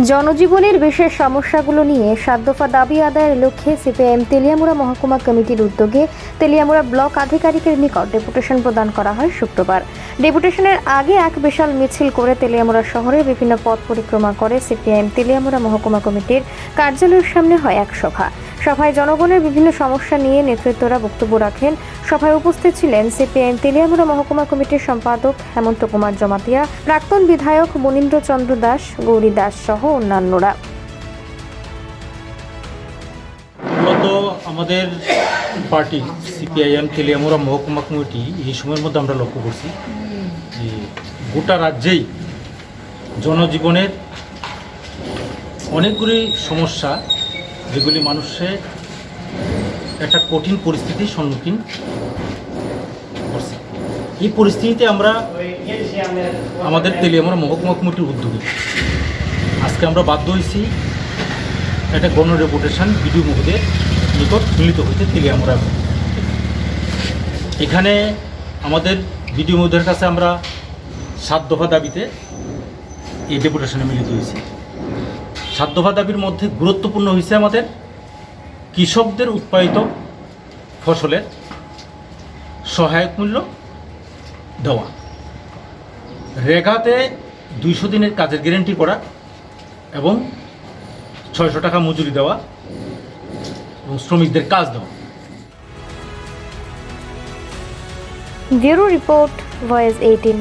জনজীবনের বিশেষ সমস্যাগুলো নিয়ে সাতদফা দাবি আদায়ের লক্ষ্যে সিপিআইএম তেলিয়ামুড়া মহকুমা কমিটির উদ্যোগে তেলিয়ামুড়া ব্লক আধিকারিকের নিকট ডেপুটেশন প্রদান করা হয় শুক্রবার। ডেপুটেশনের আগে এক বিশাল মিছিল করে তেলিয়ামুড়া শহরে বিভিন্ন পথ পরিক্রমা করে সিপিআইএম তেলিয়ামুড়া মহকুমা কমিটির কার্যালয়ের সামনে হয় এক সভা। সভায় জনগণের বিভিন্ন সমস্যা নিয়ে নেতৃত্বরা বক্তব্য রাখেন। সভায় উপস্থিত ছিলেন সিপিআইএম তেলিয়ামুড়া মহকুমা কমিটির সম্পাদক হেমন্ত কুমার জমাতিয়া, প্রাক্তন বিধায়ক মনীন্দ্র চন্দ্র দাস, গৌরী দাস সহ অন্যান্যরা। আমাদের পার্টি সিপিআইএম তেলিয়ামুরা মহকুমা কমিটি এই সময়ের মধ্যে আমরা লক্ষ্য করছি যে গোটা রাজ্যেই জনজীবনের অনেকগুলি সমস্যা যেগুলি মানুষের একটা কঠিন পরিস্থিতির সম্মুখীন এই পরিস্থিতিতে আমরা আমাদের তেলিয়ামুরা মহকুমা কমিটির উদ্যোগে আজকে আমরা বাধ্য হয়েছি একটা গণ রেপুটেশন বিডিও মুখদের নিকট মিলিত হইতে তেলিয়ামুড়া এখানে আমাদের বিডিও মুখদের কাছে আমরা সাত দফা দাবিতে এই ডেপুটেশনে মিলিত হয়েছি। দফা দাবির মধ্যে গুরুত্বপূর্ণ হয়েছে আমাদের কৃষকদের উৎপাদিত ফসলের সহায়ক মূল্য দেওয়া। রেগাতে দুইশো দিনের কাজের গ্যারেন্টি করা এবং ছয়শো টাকা মজুরি দেওয়া এবং শ্রমিকদের কাজ দেওয়া। Bureau report voice eighteen.